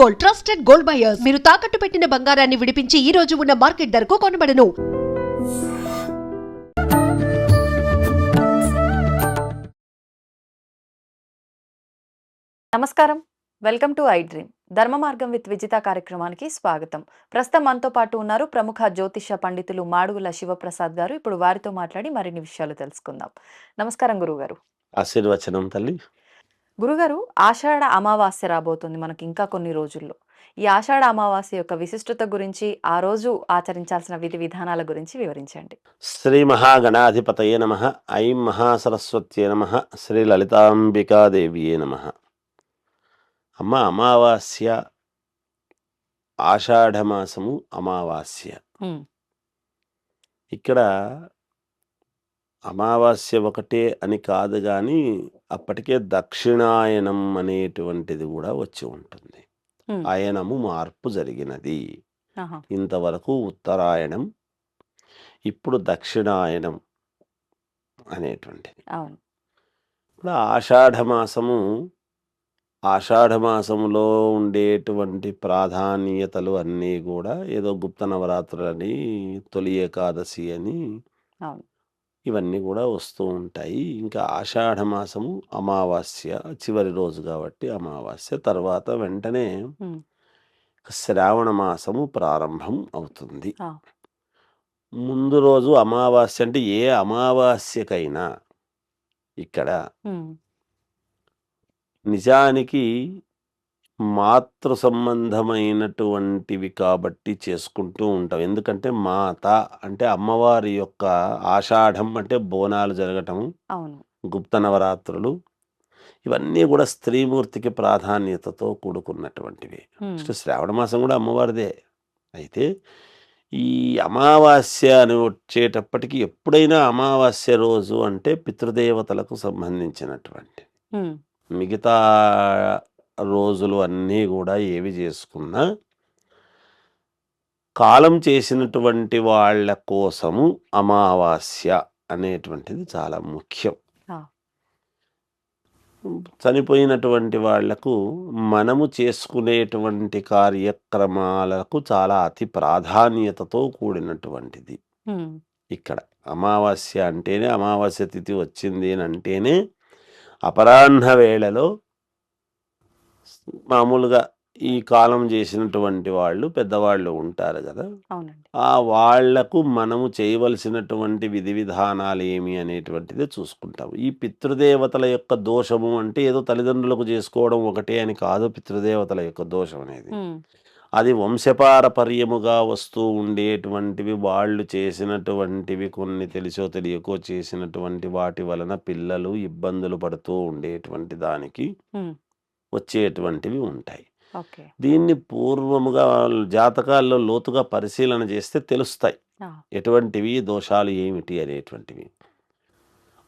Gold trusted gold buyers మీరు తాకట్టు పెట్టిన బంగారాన్ని విడిపించి ఈ రోజు ఉన్న మార్కెట్ ధరకు కొనబడను. నమస్కారం. వెల్కమ్ టు ఐ డ్రీమ్ ధర్మ మార్గం విత్ విజిత కార్యక్రమానికి స్వాగతం. ప్రస్తుతం మనతో పాటు ఉన్నారు ప్రముఖ జ్యోతిష పండితులు మాడుగుల శివప్రసాద్ గారు. ఇప్పుడు వారితో మాట్లాడి మరిన్ని విషయాలు తెలుసుకుందాం. నమస్కారం గురుగారు ఆశీర్వచనం తల్లి. గురుగారు ఆషాఢ అమావాస్య రాబోతుంది మనకి ఇంకా కొన్ని రోజుల్లో. ఈ ఆషాఢ అమావాస్య యొక్క విశిష్టత గురించి ఆ రోజు ఆచరించాల్సిన విధి విధానాల గురించి వివరించండి. శ్రీ మహాగణాధిపతయే నమ ఐం మహాసరస్వత్యే నమ శ్రీ లలితాంబికాదేవియే నమ. అమ్మ అమావాస్య ఆషాఢమాసము అమావాస్య. ఇక్కడ అమావాస్య ఒకటే అని కాదు కానీ అప్పటికే దక్షిణాయనం అనేటువంటిది కూడా వచ్చి ఉంటుంది. హ్మ్, ఆయనము మార్పు జరిగినది. ఇంతవరకు ఉత్తరాయణం ఇప్పుడు దక్షిణాయనం అనేటువంటిది. ఇప్పుడు ఆషాఢమాసము ఆషాఢమాసములో ఉండేటువంటి ప్రాధాన్యతలు అన్నీ కూడా ఏదో గుప్త నవరాత్రులని తొలి ఏకాదశి అని ఇవన్నీ కూడా వస్తూ ఉంటాయి. ఇంకా ఆషాఢమాసము అమావాస్య చివరి రోజు కాబట్టి అమావాస్య తర్వాత వెంటనే శ్రావణ మాసము ప్రారంభం అవుతుంది. ఆ, ముందు రోజు అమావాస్య అంటే ఏ అమావాస్యకైనా ఇక్కడ నిజానికి మాతృ సంబంధమైనటువంటివి కాబట్టి చేసుకుంటూ ఉంటాం. ఎందుకంటే మాత అంటే అమ్మవారి యొక్క ఆషాఢం అంటే బోనాలు జరగటము అవును. గుప్త నవరాత్రులు ఇవన్నీ కూడా స్త్రీమూర్తికి ప్రాధాన్యతతో కూడుకున్నటువంటివి. నెక్స్ట్ శ్రావణ మాసం కూడా అమ్మవారిదే. అయితే ఈ అమావాస్య అని వచ్చేటప్పటికి ఎప్పుడైనా అమావాస్య రోజు అంటే పితృదేవతలకు సంబంధించినటువంటి మిగతా రోజులు అన్నీ కూడా ఏవి చేసుకున్నా కాలం చేసినటువంటి వాళ్ళ కోసము అమావాస్య అనేటువంటిది చాలా ముఖ్యం. చనిపోయినటువంటి వాళ్ళకు మనము చేసుకునేటువంటి కార్యక్రమాలకు చాలా అతి ప్రాధాన్యతతో కూడినటువంటిది. ఇక్కడ అమావాస్య అంటేనే అమావాస్య తిథి వచ్చింది అని అంటేనే అపరాహ్న వేళలో మామూలుగా ఈ కాలం చేసినటువంటి వాళ్ళు పెద్దవాళ్ళు ఉంటారు కదా. ఆ వాళ్ళకు మనము చేయవలసినటువంటి విధి విధానాలు ఏమి అనేటువంటిది చూసుకుంటాం ఈ పితృదేవతల యొక్క దోషము అంటే ఏదో తల్లిదండ్రులకు చేసుకోవడం ఒకటే అని కాదు పితృదేవతల యొక్క దోషం అనేది. అది వంశపారపర్యముగా వస్తూ ఉండేటువంటివి వాళ్ళు చేసినటువంటివి కొన్ని తెలిసో తెలియకో చేసినటువంటి వాటి వలన పిల్లలు ఇబ్బందులు పడుతూ ఉండేటువంటి దానికి వచ్చేటువంటివి ఉంటాయి. దీన్ని పూర్వముగా జాతకాల్లో లోతుగా పరిశీలన చేస్తే తెలుస్తాయి. ఎటువంటివి దోషాలు ఏమిటి అనేటువంటివి.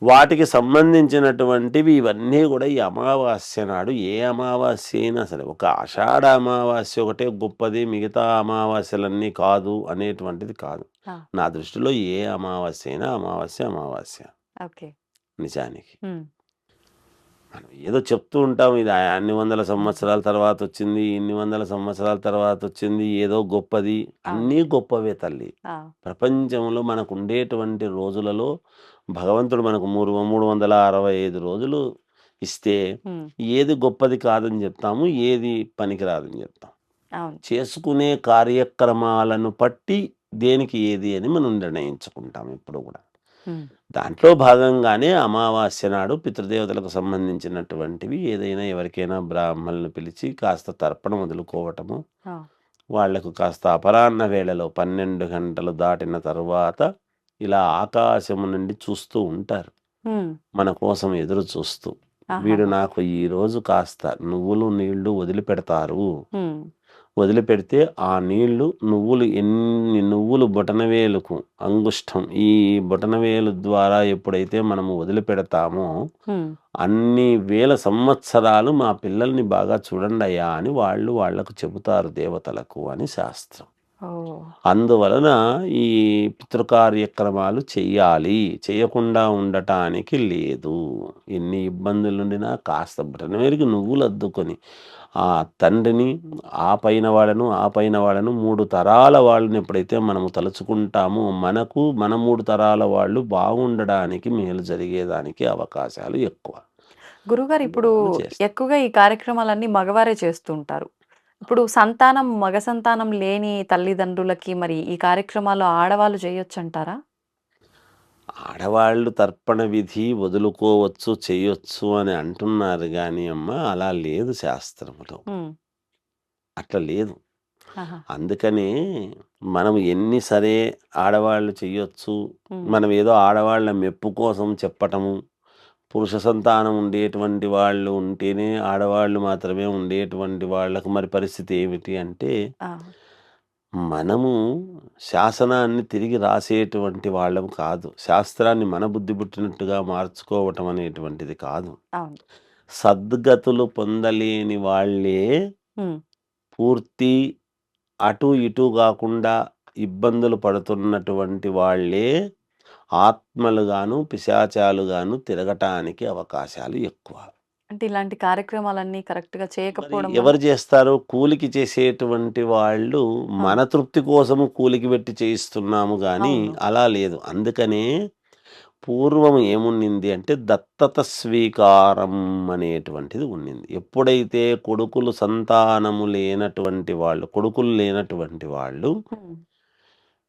వాటికి సంబంధించినటువంటివి ఇవన్నీ కూడా ఈ అమావాస్య నాడు ఏ అమావాస్య అయినా సరే ఒక ఆషాఢ అమావాస్య ఒకటే గొప్పది మిగతా అమావాస్యలన్నీ కాదు అనేటువంటిది కాదు. నా దృష్టిలో ఏ అమావాస్య అయినా అమావాస్య అమావాస్య. ఓకే. నిజానికి. మనం ఏదో చెప్తూ ఉంటాం ఇది అన్ని వందల సంవత్సరాల తర్వాత వచ్చింది ఇన్ని వందల సంవత్సరాల తర్వాత వచ్చింది ఏదో గొప్పది. అన్నీ గొప్పవే తల్లి. ప్రపంచంలో మనకు ఉండేటువంటి రోజులలో భగవంతుడు మనకు మూడు మూడు వందల అరవై ఐదు రోజులు ఇస్తే ఏది గొప్పది కాదని చెప్తాము ఏది పనికిరాదని చెప్తాం. చేసుకునే కార్యక్రమాలను బట్టి దేనికి ఏది అని మనం నిర్ణయించుకుంటాం ఎప్పుడు కూడా. దాంట్లో భాగంగానే అమావాస్య నాడు పితృదేవతలకు సంబంధించినటువంటివి ఏదైనా ఎవరికైనా బ్రాహ్మణులను పిలిచి కాస్త తర్పణ వదులుకోవటము వాళ్ళకు కాస్త అపరాహ్న వేళలో పన్నెండు గంటలు దాటిన తరువాత ఇలా ఆకాశము నుండి చూస్తూ ఉంటారు. మన కోసం ఎదురు చూస్తూ. వీడు నాకు ఈ రోజు కాస్త నువ్వులు నీళ్ళు వదిలిపెడతారు. వదిలిపెడితే ఆ నీళ్ళు నువ్వులు ఎన్ని నువ్వులు బొటనవేలుకు అంగుష్టం. ఈ బొటనవేలు ద్వారా ఎప్పుడైతే మనము వదిలిపెడతామో అన్ని వేల సంవత్సరాలు మా పిల్లల్ని బాగా చూడండి అయ్యా అని వాళ్ళు వాళ్ళకు చెబుతారు దేవతలకు అని శాస్త్రం. అందువలన ఈ పితృకార్యక్రమాలు చెయ్యాలి. చేయకుండా ఉండటానికి లేదు. ఎన్ని ఇబ్బందులుండినా కాస్త బటనవేరికి నువ్వులు అద్దుకొని ఆ తండ్రిని ఆ పైన వాళ్ళను ఆ పైన వాళ్ళను మూడు తరాల వాళ్ళని ఎప్పుడైతే మనము తలుచుకుంటామో మనకు మన మూడు తరాల వాళ్ళు బాగుండడానికి మేలు జరిగేదానికి అవకాశాలు ఎక్కువ. గురుగారు ఇప్పుడు. ఎక్కువగా ఈ కార్యక్రమాలన్నీ మగవారే చేస్తుంటారు. ఇప్పుడు సంతానం మగ సంతానం లేని తల్లిదండ్రులకి మరి ఈ కార్యక్రమాలు ఆడవాళ్ళు చేయొచ్చు అంటారా ఆడవాళ్ళు తర్పణ విధి వదులుకోవచ్చు చేయొచ్చు అని అంటున్నారు కానీ అమ్మ అలా లేదు శాస్త్రములో. ఉమ్, అట్లా లేదు. అందుకనే మనం ఎన్ని సరే ఆడవాళ్ళు చెయ్యొచ్చు మనం ఏదో ఆడవాళ్ళ మెప్పు కోసం చెప్పటము పురుష సంతానం ఉండేటువంటి వాళ్ళు ఉంటేనే ఆడవాళ్ళు మాత్రమే ఉండేటువంటి వాళ్ళకు మరి పరిస్థితి ఏమిటి అంటే మనము శాసనాన్ని తిరిగి రాసేటువంటి వాళ్ళం కాదు. శాస్త్రాన్ని మన బుద్ధి పుట్టినట్టుగా మార్చుకోవటం అనేటువంటిది కాదు. సద్గతులు పొందలేని వాళ్ళే పూర్తి అటు ఇటు కాకుండా ఇబ్బందులు పడుతున్నటువంటి వాళ్ళే ఆత్మలుగాను పిశాచాలుగాను తిరగటానికి అవకాశాలు ఎక్కువ. అంటే ఇలాంటి కార్యక్రమాలన్నీ కరెక్ట్గా మరి చేయకపోవడం ఎవరు చేస్తారు కూలికి చేసేటువంటి వాళ్ళు మన తృప్తి కోసము కూలికి పెట్టి చేయిస్తున్నాము కానీ అవును. అలా లేదు. అందుకనే పూర్వం ఏమున్నింది అంటే దత్తత స్వీకారం అనేటువంటిది ఉన్నింది ఎప్పుడైతే కొడుకులు సంతానము లేనటువంటి వాళ్ళు కొడుకులు లేనటువంటి వాళ్ళు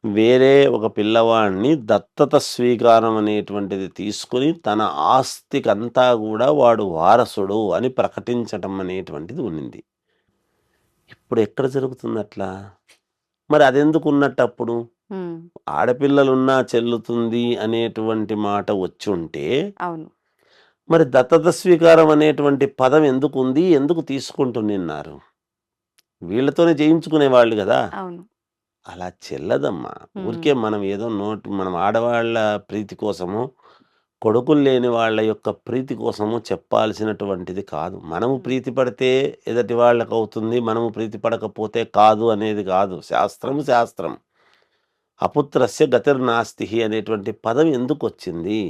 వేరే ఒక పిల్లవాడిని దత్తత స్వీకారం అనేటువంటిది తీసుకుని తన ఆస్తికంతా కూడా వాడు వారసుడు అని ప్రకటించటం అనేటువంటిది ఉన్నింది. ఇప్పుడు ఎక్కడ జరుగుతుంది అట్లా మరి అదెందుకు ఉన్నట్టు అప్పుడు ఉమ్, ఆడపిల్లలున్నా చెల్లుతుంది అనేటువంటి మాట వచ్చి ఉంటే మరి దత్తత స్వీకారం అనేటువంటి పదం ఎందుకు ఉంది ఎందుకు తీసుకుంటున్నారు? వీళ్ళతోనే చేయించుకునే వాళ్ళు కదా? అవును. అలా చెల్లదమ్మా. మ్మ్. ఊరికే మనం ఏదో నోటు మనం ఆడవాళ్ళ ప్రీతి కోసము కొడుకులు లేని వాళ్ళ యొక్క ప్రీతి కోసము చెప్పాల్సినటువంటిది కాదు. మనము. ప్రీతి పడితే ఎదుటి వాళ్ళకు అవుతుంది మనము ప్రీతి పడకపోతే కాదు అనేది కాదు. శాస్త్రము శాస్త్రం. అపుత్రస్య గతిర్నాస్తి అనేటువంటి పదం ఎందుకు వచ్చింది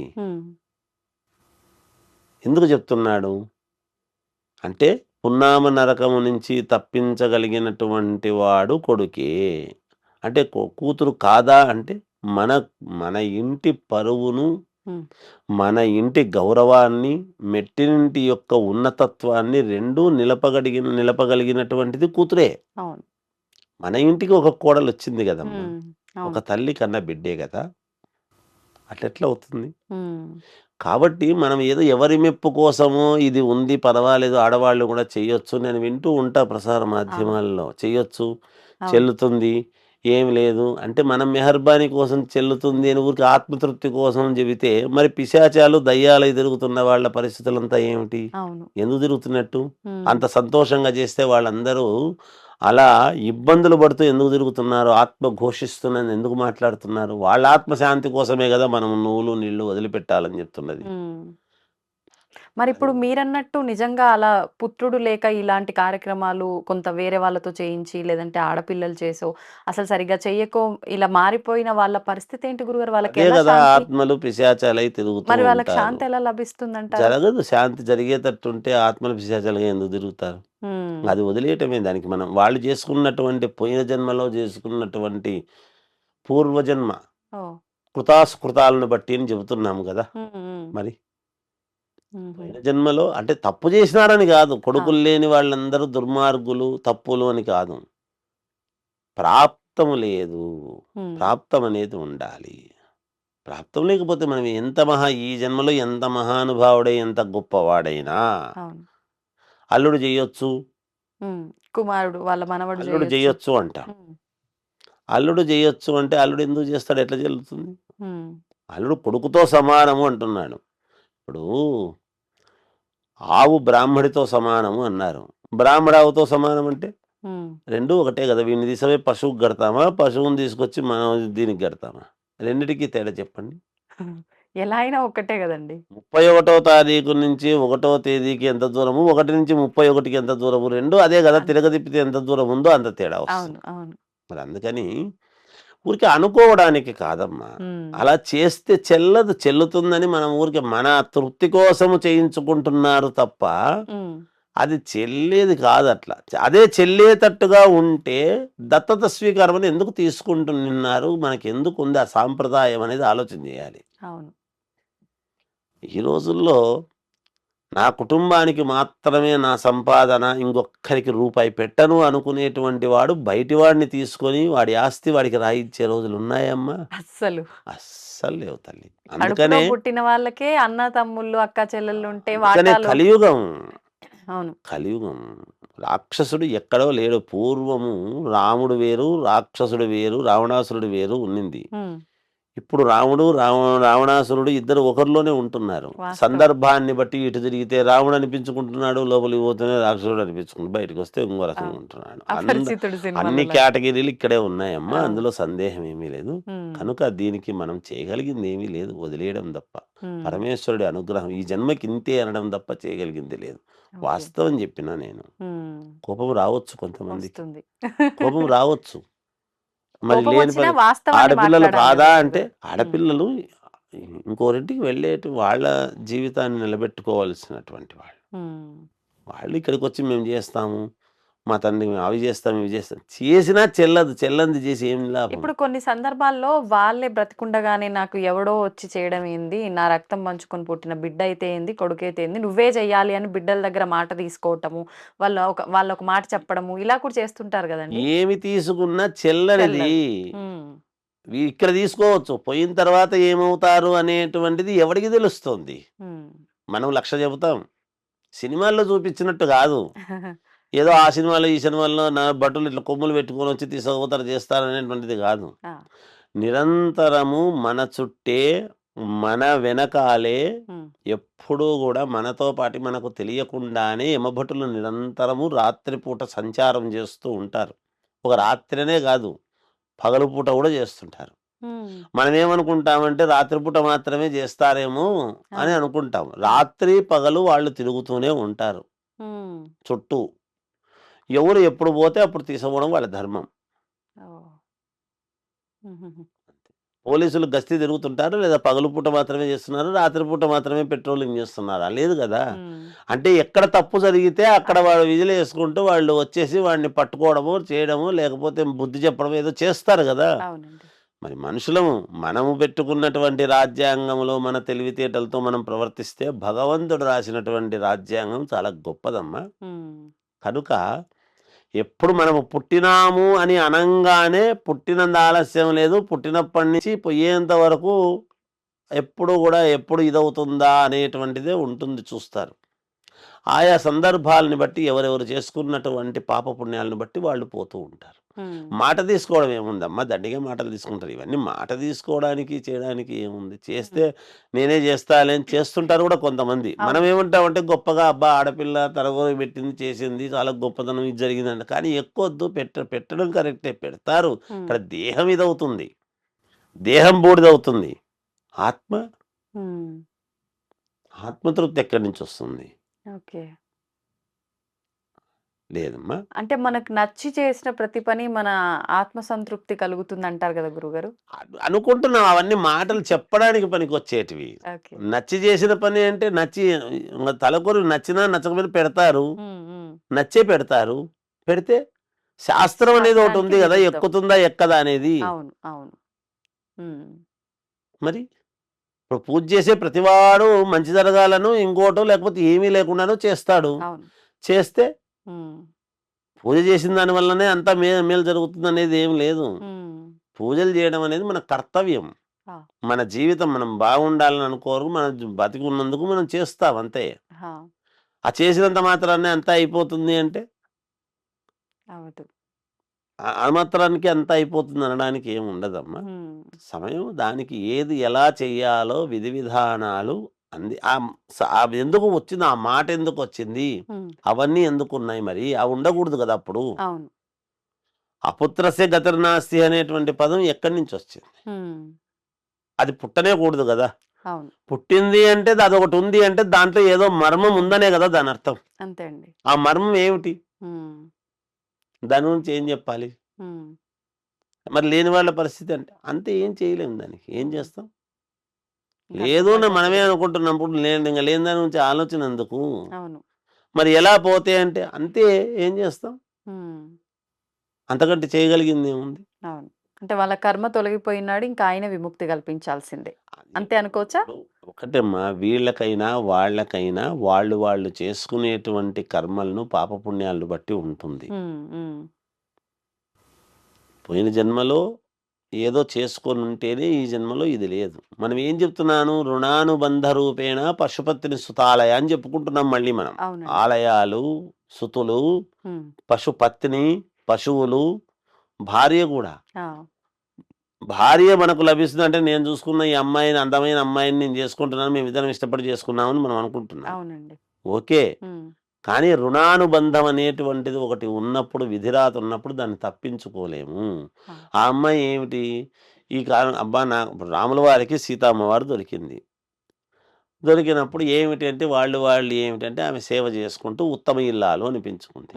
ఎందుకు చెప్తున్నాడు? అంటే పున్నామ నరకము నుంచి తప్పించగలిగినటువంటి వాడు కొడుకే. అంటే కూతురు కాదా అంటే మన మన ఇంటి పరువును మన ఇంటి గౌరవాన్ని మెట్టినింటి యొక్క ఉన్నతత్వాన్ని రెండూ నిలపగలిగిన నిలపగలిగినటువంటిది కూతురే. మన ఇంటికి ఒక కోడలు వచ్చింది కదమ్మా. ఉమ్, ఒక తల్లి కన్నా బిడ్డే కదా. అట్లెట్లా అవుతుంది కాబట్టి మనం ఏదో ఎవరి మెప్పు కోసమో ఇది ఉంది పర్వాలేదు ఆడవాళ్ళు కూడా చెయ్యొచ్చు. నేను వింటూ ఉంటా ప్రసార మాధ్యమాల్లో. చెయ్యొచ్చు. అవును. చెల్లుతుంది. ఏం లేదు. అంటే మనం మెహర్బానీ కోసం చెల్లుతుంది అని ఊరికి ఆత్మతృప్తి కోసం చెబితే మరి పిశాచాలు దయ్యాలు తిరుగుతున్న వాళ్ళ పరిస్థితులంతా ఏమిటి? ఎందుకు తిరుగుతున్నట్టు? అంత సంతోషంగా చేస్తే వాళ్ళందరూ అలా ఇబ్బందులు పడుతూ ఎందుకు తిరుగుతున్నారు? ఆత్మ ఘోషిస్తున్నది ఎందుకు మాట్లాడుతున్నారు? వాళ్ళ ఆత్మశాంతి కోసమే కదా మనం నువ్వులు నీళ్ళు వదిలిపెట్టాలని చెప్తున్నది. మరి ఇప్పుడు మీరన్నట్టు నిజంగా అలా పుత్రుడు లేక ఇలాంటి కార్యక్రమాలు కొంత వేరే వాళ్ళతో చేయించి లేదంటే ఆడపిల్లలు చేసో అసలు సరిగ్గా చెయ్యకో ఇలా మారిపోయిన వాళ్ళ పరిస్థితి ఏంటి గురుగారు? వాళ్ళకి కదా ఆత్మలు పిశాచాలై తిరుగుతూ మరి వాళ్ళకి శాంతి ఎలా లభిస్తుందంటారు? జరగదు శాంతి జరిగేటట్టుంటే ఆత్మలు పిశాచాలుగా ఎందుకు తిరుగుతారు? అది వదిలేయటమే దానికి మనం. వాళ్ళు చేసుకున్నటువంటి పోయిన జన్మలో చేసుకున్నటువంటి పూర్వజన్మ కృతాసుకృతాలను బట్టి అని చెబుతున్నాము కదా. మరి పోయిన జన్మలో అంటే తప్పు చేసినారని కాదు. కొడుకులు లేని వాళ్ళందరూ దుర్మార్గులు తప్పులు అని కాదు. ప్రాప్తము లేదు. ప్రాప్తం అనేది ఉండాలి. ప్రాప్తం లేకపోతే మనం ఎంత మహా ఈ జన్మలో ఎంత మహానుభావుడై ఎంత గొప్పవాడైనా అల్లుడు చేయొచ్చు కుమారుడు వాళ్ళ మనవడు అల్లుడు చేయొచ్చు అంట. అల్లుడు చేయొచ్చు అంటే అల్లుడు ఎందుకు చేస్తాడు ఎట్లా చెల్లుతుంది అల్లుడు కొడుకుతో సమానము అంటున్నాడు. ఇప్పుడు ఆవు బ్రాహ్మడితో సమానము అన్నారు. బ్రాహ్మడావుతో సమానం అంటే? రెండు ఒకటే కదా వీడిని తీసుకుపోయి పశువుకి కడతామా? పశువుని తీసుకొచ్చి మనం దీనికి కడతామా? రెండిటికి తేడా చెప్పండి. ఎలా అయినా ఒక్కటే కదండి. ముప్పై ఒకటో తారీఖు నుంచి ఒకటో తేదీకి ఎంత దూరము? ఒకటి నుంచి ముప్పై ఒకటికి ఎంత దూరము? రెండు అదే కదా. తిరగదిప్పితే ఎంత దూరం ఉందో అంత తేడా వస్తుంది. మరి అందుకని ఊరికి అనుకోవడానికి కాదమ్మా. అలా చేస్తే చెల్లదు చెల్లుతుందని మనం ఊరికి మన తృప్తి కోసము చేయించుకుంటున్నారు తప్ప అది చెల్లేది కాదు అట్లా అదే చెల్లేటట్టుగా ఉంటే దత్తత స్వీకారం ఎందుకు తీసుకుంటున్నారు? మనకి ఎందుకు ఉంది ఆ సాంప్రదాయం అనేది ఆలోచన చేయాలి. అవును. ఈ రోజుల్లో నా కుటుంబానికి మాత్రమే నా సంపాదన ఇంకొక్కరికి రూపాయి పెట్టను అనుకునేటువంటి వాడు బయటి వాడిని తీసుకొని వాడి ఆస్తి వాడికి రాయిచ్చే రోజులు ఉన్నాయమ్మా. అస్సలు. అస్సలు లేవు తల్లి. అందుకనే పుట్టిన వాళ్ళకే అన్న తమ్ముళ్ళు అక్క చెల్లెళ్ళు ఉంటే కలియుగం. అవును. కలియుగం. రాక్షసుడు ఎక్కడో లేడు. పూర్వము రాముడు వేరు రాక్షసుడు వేరు రావణాసురుడు వేరు ఉన్నింది. ఇప్పుడు రాముడు రావ రావణాసురుడు ఇద్దరు ఒకరిలోనే ఉంటున్నారు. సందర్భాన్ని బట్టి ఇటు తిరిగితే రాముడు అనిపించుకుంటున్నాడు లోపలికి పోతేనే రాక్షసుడు అనిపించుకుంటు బయటకు వస్తే ఇంకో రకంగా. ఉంటున్నాడు అన్ని కేటగిరీలు ఇక్కడే ఉన్నాయమ్మా. అందులో సందేహం ఏమీ లేదు. కనుక దీనికి మనం చేయగలిగింది ఏమీ లేదు. వదిలేయడం తప్ప. పరమేశ్వరుడి అనుగ్రహం ఈ జన్మకి ఇంతే అనడం తప్ప చేయగలిగింది లేదు. వాస్తవం చెప్పినా నేను. కోపం రావచ్చు వస్తుంది. కోపం రావచ్చు. మరి లేని ఆడపిల్లలు కాదా అంటే. ఆడపిల్లలు ఇంకోరింటికి వెళ్ళేటి వాళ్ళ జీవితాన్ని నిలబెట్టుకోవాల్సినటువంటి వాళ్ళు. వాళ్ళు ఇక్కడికి వచ్చి మేము చేస్తాము. మా తండ్రి మేము అవి చేస్తాం ఇవి చేస్తాం. చేసినా చెల్లదు చెల్లంది చేసి ఏం లాభం? ఇప్పుడు కొన్ని సందర్భాల్లో వాళ్ళే బ్రతికుండగానే నాకు ఎవడో వచ్చి చేయడం ఏంది? నా రక్తం పంచుకొని పుట్టిన బిడ్డ అయితే ఏంది? కొడుకు అయితే ఏంది? నువ్వే చెయ్యాలి అని బిడ్డల దగ్గర మాట తీసుకోవటము వాళ్ళ ఒక వాళ్ళ ఒక మాట చెప్పడము ఇలా కూడా చేస్తుంటారు కదండి. ఏమి తీసుకున్నా చెల్లనిది. ఇక్కడ తీసుకోవచ్చు. పోయిన తర్వాత ఏమవుతారు అనేటువంటిది ఎవరికి తెలుస్తుంది. మనం లక్ష చెబుతాం. సినిమాల్లో చూపించినట్టు కాదు. ఏదో ఆ సినిమాలో ఈ సినిమాలో నా బట్టలు ఇట్లా కొమ్ములు పెట్టుకొని వచ్చి తీసుకుపోతారు చేస్తారు అనేటువంటిది కాదు నిరంతరము మన చుట్టే మన వెనకాలే ఎప్పుడూ కూడా మనతో పాటు మనకు తెలియకుండానే యమభటులు నిరంతరము రాత్రిపూట సంచారం చేస్తూ ఉంటారు. ఒక రాత్రినే కాదు పగలుపూట కూడా చేస్తుంటారు. మనం ఏమనుకుంటామంటే రాత్రిపూట మాత్రమే చేస్తారేమో అని అనుకుంటాం. రాత్రి పగలు వాళ్ళు తిరుగుతూనే ఉంటారు. చుట్టూ ఎవరు ఎప్పుడు పోతే అప్పుడు తీసుకోవడం వాళ్ళ ధర్మం. పోలీసులు గస్తీ తిరుగుతుంటారు? లేదా పగలుపూట మాత్రమే చేస్తున్నారు? రాత్రిపూట మాత్రమే పెట్రోలింగ్ చేస్తున్నారా? లేదు కదా. అంటే ఎక్కడ తప్పు జరిగితే అక్కడ వాళ్ళు విజిల్ వేసుకుంటూ వాళ్ళు వచ్చేసి వాడిని పట్టుకోవడము చేయడము లేకపోతే బుద్ధి చెప్పడం ఏదో చేస్తారు కదా. మరి మనుషులము మనము పెట్టుకున్నటువంటి రాజ్యాంగంలో మన తెలివితేటలతో మనం ప్రవర్తిస్తే భగవంతుడు రాసినటువంటి రాజ్యాంగం చాలా గొప్పదమ్మా. కనుక ఎప్పుడు మనము పుట్టినాము అని అనంగానే పుట్టినంత ఆలస్యం లేదు. పుట్టినప్పటి నుంచి పోయేంత వరకు ఎప్పుడు కూడా ఎప్పుడు ఇదవుతుందా అనేటువంటిదే ఉంటుంది చూస్తారు. ఆయా సందర్భాలని బట్టి ఎవరెవరు చేసుకున్నటువంటి పాప పుణ్యాలను బట్టి వాళ్ళు పోతూ ఉంటారు. మాట తీసుకోవడం ఏముందమ్మా? దండిగా మాటలు తీసుకుంటారు. ఇవన్నీ మాట తీసుకోవడానికి చేయడానికి ఏముంది? చేస్తే నేనే చేస్తాలే చేస్తుంటారు కూడా కొంతమంది. మనం ఏమంటామంటే గొప్పగా అబ్బా ఆడపిల్ల తరగతి పెట్టింది చేసింది చాలా గొప్పతనం ఇది జరిగిందంట. కానీ ఎక్కువద్దు పెట్ట పెట్టడం కరెక్టే. పెడతారు. ఇక్కడ దేహం ఇదవుతుంది. దేహం బూడిదవుతుంది. ఆత్మ ఆత్మతృప్తి ఎక్కడి నుంచి వస్తుంది? ఓకే. లేదమ్మా. అంటే మనకు నచ్చి చేసిన ప్రతి పని మన ఆత్మ సంతృప్తి కలుగుతుంది అంటారు కదా గురుగారు? అను- అనుకుంటున్నాం. అవన్నీ మాటలు చెప్పడానికి పనికి వచ్చేటివి ఓకే. నచ్చి చేసిన పని అంటే నచ్చి తలకొరి నచ్చినా నచ్చకపోయినా పెడతారు. నచ్చే పెడతారు. పెడితే శాస్త్రం అనేది ఒకటి ఉంది కదా విరుద్ధం. ఎక్కుతుందా ఎక్కదా అనేది. అవును అవును. ఉమ్, మరి? ఇప్పుడు పూజ చేసే ప్రతివాడు మంచి జరగాలను ఇంకోటో లేకపోతే ఏమీ లేకుండానో చేస్తాడు. చేస్తే పూజ చేసిన దాని వల్లనే అంతా మే మేలు జరుగుతుంది అనేది ఏం లేదు. పూజలు చేయడం అనేది మన కర్తవ్యం. మన జీవితం మనం బాగుండాలని అనుకోరు మన బతికి ఉన్నందుకు మనం చేస్తాం అంతే. ఆ. చేసినంత మాత్రాన్ని అంతా అయిపోతుంది అంటే అవదు ఆ- ఆ మాత్రానికి అంత అయిపోతుంది అనడానికి ఏమి ఉండదమ్మా. సమయం దానికి ఏది ఎలా చెయ్యాలో విధి విధానాలు అంది ఆ ఎందుకు వచ్చింది ఆ మాట ఎందుకు వచ్చింది అవన్నీ ఎందుకు ఉన్నాయి మరి? అవి ఉండకూడదు కదా అప్పుడు. అపుత్రస్య గతిర్నాస్తి అనేటువంటి పదం ఎక్కడి నుంచి వచ్చింది? అది పుట్టనే కూడదు కదా పుట్టింది అంటే అది ఒకటి ఉంది అంటే దాంట్లో ఏదో మర్మం ఉందనే కదా దాని అర్థం అంతే అండి. ఆ మర్మం ఏమిటి? దాని గురించి ఏం చెప్పాలి? మరి లేని వాళ్ళ పరిస్థితి అంటే అంతే ఏం చేయలేము దానికి. ఏం చేస్తాం? లేదు అని మనమే. అనుకుంటున్నప్పుడు నేను ఇంకా లేని దాని గురించి ఆలోచన ఎందుకు? మరి ఎలా పోతే అంటే అంతే ఏం చేస్తాం? అంతకంటే చేయగలిగింది ఏముంది? అంటే వాళ్ళ కర్మ తొలగిపోయినాడు ఇంకా ఆయన విముక్తి కల్పించాల్సిందే. అంతే అనుకోవచ్చా? ఒకటేమ్మా వీళ్ళకైనా వాళ్ళకైనా వాళ్ళు వాళ్ళు చేసుకునేటువంటి కర్మలను పాపపుణ్యాలను బట్టి ఉంటుంది. పోయిన జన్మలో ఏదో చేసుకొని ఉంటేనే ఈ జన్మలో ఇది లేదు. మనం ఏం చెప్తున్నాను? రుణానుబంధ రూపేణ పశుపతిని సుతాలయ అని చెప్పుకుంటున్నాం మళ్ళీ మనం. ఆలయాలు సుతులు పశుపత్ని పశువులు భార్య కూడా. భార్య మనకు లభిస్తుంది అంటే నేను చూసుకున్న ఈ అమ్మాయిని అందమైన అమ్మాయిని నేను చేసుకుంటున్నాను మేము ఇద్దరం ఇష్టపడి చేసుకున్నామని మనం అనుకుంటున్నాం. ఓకే. కానీ రుణానుబంధం అనేటువంటిది ఒకటి ఉన్నప్పుడు విధిరాత ఉన్నప్పుడు దాన్ని తప్పించుకోలేము. ఆ. అమ్మాయి ఏమిటి? ఈ కాలం అబ్బా నా రాముల వారికి సీతమ్మవారు దొరికింది. దొరికినప్పుడు ఏమిటి అంటే వాళ్ళు వాళ్ళు ఏమిటంటే ఆమె సేవ చేసుకుంటూ ఉత్తమ ఇల్లాలు అనిపించుకుంది.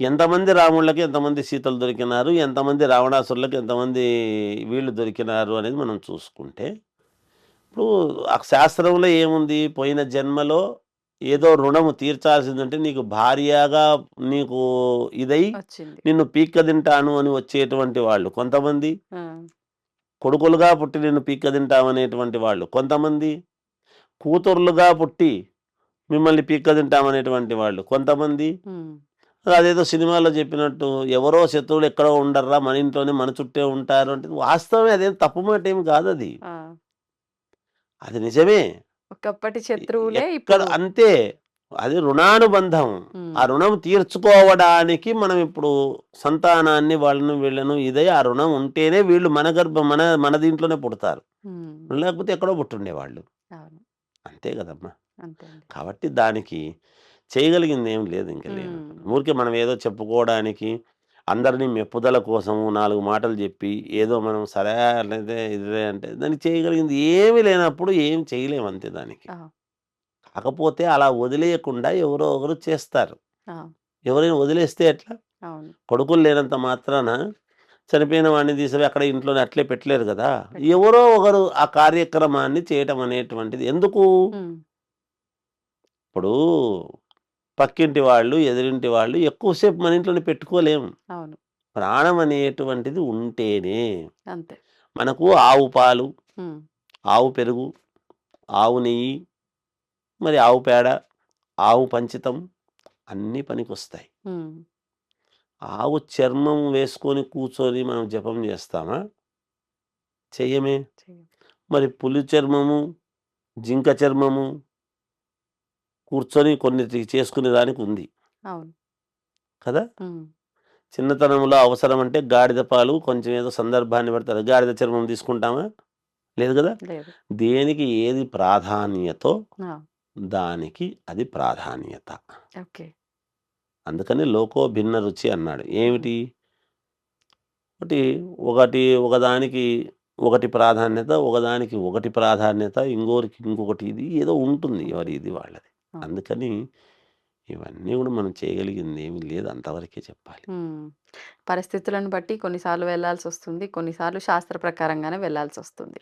ఎంతమంది రాముళ్ళకి ఎంతమంది సీతలు దొరికినారు ఎంతమంది రావణాసురులకు ఎంతమంది వీళ్ళు దొరికినారు అనేది మనం చూసుకుంటే ఇప్పుడు ఆ శాస్త్రంలో ఏముంది? పోయిన జన్మలో ఏదో రుణము తీర్చాల్సిందంటే నీకు భార్యగా నీకు ఇదై నిన్ను పీక్క తింటాను అని వచ్చేటువంటి వాళ్ళు కొంతమంది. కొడుకులుగా పుట్టి నిన్ను పీక్క తింటామనేటువంటి వాళ్ళు కొంతమంది. కూతుర్లుగా పుట్టి మిమ్మల్ని పీక్క తింటామనేటువంటి వాళ్ళు కొంతమంది. అదేదో సినిమాలో చెప్పినట్టు ఎవరో శత్రువులు ఎక్కడో ఉండర్రా మన ఇంట్లోనే మన చుట్టే ఉంటారు అంటే వాస్తవమే అదేం తప్పు మాట ఏం కాదు అది. అది నిజమే. ఒకప్పటి శత్రువులే ఇప్పుడు అంతే అది రుణానుబంధం. ఆ రుణం తీర్చుకోవడానికి మనం ఇప్పుడు సంతానాన్ని వాళ్ళను వీళ్ళను ఇదే ఆ రుణం ఉంటేనే వీళ్ళు మన గర్భ మన మన దీంట్లోనే పుడతారు. లేకపోతే ఎక్కడో పుట్టుండేవాళ్ళు. అవును. అంతే కదమ్మా. కాబట్టి దానికి చేయగలిగింది ఏం లేదు ఇంకా లేదు. ఊరికే మనం ఏదో చెప్పుకోవడానికి అందరినీ మెప్పుదల కోసము నాలుగు మాటలు చెప్పి ఏదో మనం సరే లేదా ఇదే అంటే దానికి చేయగలిగింది ఏమీ లేనప్పుడు ఏం చేయలేము అంతే దానికి. కాకపోతే అలా వదిలేయకుండా ఎవరో ఒకరు చేస్తారు. ఎవరైనా వదిలేస్తే ఎట్లా? కొడుకులు లేనంత మాత్రాన చనిపోయిన వాడిని తీసిపోయి అక్కడ ఇంట్లోనే అట్లే పెట్టలేరు కదా! ఎవరో ఒకరు ఆ కార్యక్రమాన్ని చేయటం అనేటువంటిది. ఎందుకు? ఇప్పుడు పక్కింటి వాళ్ళు ఎదురింటి వాళ్ళు ఎక్కువసేపు మన ఇంట్లోనే పెట్టుకోలేము. అవును. ప్రాణం అనేటువంటిది ఉంటేనే అంతే. మనకు ఆవు పాలు ఆవు పెరుగు ఆవు నెయ్యి మరి ఆవు పేడ ఆవు పంచితం అన్నీ పనికొస్తాయి. ఆవు చర్మం వేసుకొని కూర్చొని మనం జపం చేస్తామా? చెయ్యమే. చెయ్యం. మరి పులి చర్మము జింక చర్మము కూర్చొని కొన్ని చేసుకునే దానికి ఉంది. అవును. కదా? చిన్నతనంలో అవసరం అంటే గాడిద పాలు కొంచెం ఏదో సందర్భాన్ని పడతారు. గాడిద చర్మం తీసుకుంటామా? లేదు కదా? దేనికి ఏది ప్రాధాన్యతో దానికి అది ప్రాధాన్యత. ఓకే. అందుకని లోకో భిన్న రుచి అన్నాడు. ఏమిటి? ఒకటి ఒకటి ఒకదానికి ఒకటి ప్రాధాన్యత ఒకదానికి ఒకటి ప్రాధాన్యత ఇంకోరికి ఇంకొకటి ఇది ఏదో ఉంటుంది ఎవరి ఇది వాళ్ళది. అందుకని ఇవన్నీ కూడా మనం చేయగలిగింది ఏమీ లేదు. అంతవరకే చెప్పాలి. ఉమ్, పరిస్థితులను బట్టి కొన్నిసార్లు వెళ్ళాల్సి వస్తుంది. కొన్నిసార్లు శాస్త్ర ప్రకారంగానే వెళ్ళాల్సి వస్తుంది.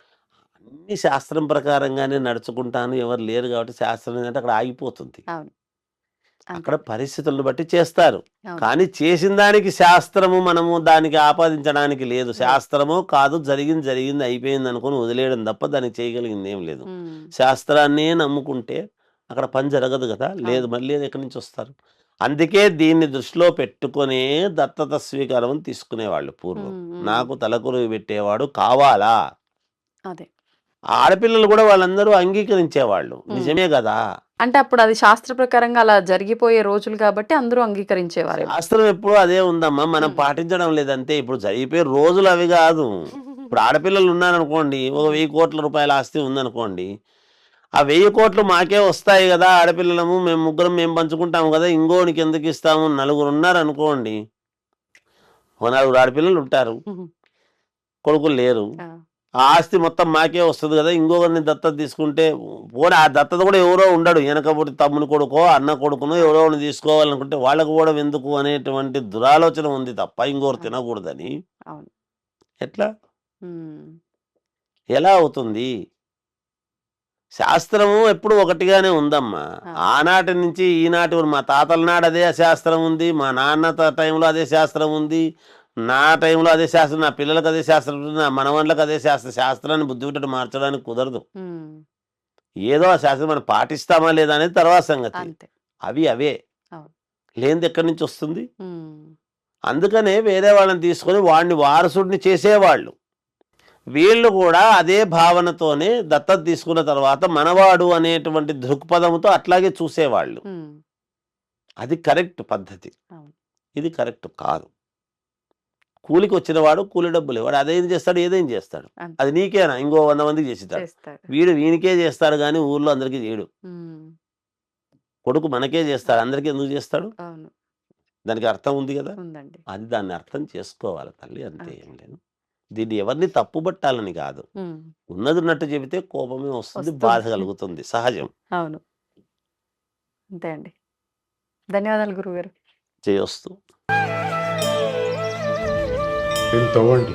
అన్ని శాస్త్రం ప్రకారంగానే నడుచుకుంటాను. ఎవరు లేరు కాబట్టి శాస్త్రం ఏంటంటే అక్కడ ఆగిపోతుంది. అవును. అంతే. అక్కడ పరిస్థితులను బట్టి చేస్తారు. అవును. కానీ చేసిన దానికి శాస్త్రము మనము దానికి ఆపాదించడానికి లేదు. శాస్త్రము కాదు జరిగింది జరిగింది అయిపోయింది అనుకుని వదిలేయడం తప్ప దానికి చేయగలిగింది ఏం లేదు. ఉమ్, శాస్త్రాన్నే నమ్ముకుంటే అక్కడ పని జరగదు కదా. లేదు మళ్ళీ ఎక్కడి నుంచి వస్తారు? అందుకే దీన్ని దృష్టిలో పెట్టుకునే దత్తత స్వీకారం తీసుకునేవాళ్ళు పూర్వం. నాకు తలకొరువు పెట్టేవాడు కావాలా? అదే. ఆడపిల్లలు కూడా వాళ్ళందరూ అంగీకరించేవాళ్ళు. నిజమే కదా? అంటే అప్పుడు అది శాస్త్ర ప్రకారంగా అలా జరిగిపోయే రోజులు కాబట్టి అందరూ అంగీకరించేవారు. శాస్త్రం ఎప్పుడూ అదే ఉందమ్మా. మనం పాటించడం లేదంతే ఇప్పుడు జరిగిపోయే రోజులు అవి కాదు. ఇప్పుడు ఆడపిల్లలు ఉన్నారనుకోండి ఒక వెయ్యి కోట్ల రూపాయల ఆస్తి ఉందనుకోండి ఆ వెయ్యి కోట్లు మాకే వస్తాయి కదా ఆడపిల్లలము మేము ముగ్గురం మేము పంచుకుంటాము కదా ఇంకోనికి ఎందుకు ఇస్తాము? నలుగురు ఉన్నారు అనుకోండి ఒక నలుగురు ఆడపిల్లలు ఉంటారు. కొడుకులు లేరు. ఆ, ఆస్తి మొత్తం మాకే వస్తుంది కదా ఇంకొకరిని దత్తత తీసుకుంటే పోనీ ఆ దత్తత కూడా ఎవరో ఉండడు. వెనకబడి తమ్ముని కొడుకో అన్న కొడుకునో ఎవరో తీసుకోవాలనుకుంటే వాళ్ళకు కూడా ఎందుకు అనేటువంటి దురాలోచన ఉంది తప్ప ఇంకోరు తినకూడదని. ఎట్లా? ఎలా అవుతుంది? శాస్త్రము ఎప్పుడు ఒకటిగానే ఉందమ్మా. ఆనాటి నుంచి ఈనాటి మా తాతల నాడు అదే శాస్త్రం ఉంది మా నాన్న టైంలో అదే శాస్త్రం ఉంది నా టైంలో అదే శాస్త్రం నా పిల్లలకు అదే శాస్త్రం ఉంది నా మనవన్లకు అదే శాస్త్రం శాస్త్రాన్ని బుద్ధి పుట్టడం మార్చడానికి కుదరదు. ఏదో ఆ శాస్త్రం మనం పాటిస్తామా లేదా అనేది తర్వాత సంగతి. అవి అవే. లేనిది ఎక్కడి నుంచి వస్తుంది? అందుకనే వేరే వాళ్ళని తీసుకొని వాడిని వారసుడిని చేసేవాళ్ళు. వీళ్ళు కూడా అదే భావనతోనే దత్తత తీసుకున్న తర్వాత మనవాడు అనేటువంటి దృక్పథంతో అట్లాగే చూసేవాళ్ళు. అది కరెక్ట్ పద్ధతి. ఇది కరెక్ట్ కాదు. కూలికి వచ్చిన వాడు కూలి డబ్బులు వాడు అదేం చేస్తాడు ఏదేం చేస్తాడు. అది నీకేనా? ఇంకో వంద మందికి చేసిస్తాడు చేస్తారు వీడు వీనికే చేస్తాడు కానీ ఊర్లో అందరికీ చేయడు. కొడుకు మనకే చేస్తాడు. అందరికీ ఎందుకు చేస్తాడు? దానికి అర్థం ఉంది కదా? అది దాన్ని అర్థం చేసుకోవాలి తల్లి అంతే. ఏం లేదు. దీన్ని ఎవరిని తప్పుబట్టాలని కాదు. ఉన్నది ఉన్నట్టు చెబితే కోపమే వస్తుంది. బాధ కలుగుతుంది. సహజం. అవును. అంతే అండి. ధన్యవాదాలు గురుగారు చేయొస్తూ తవ్వండి.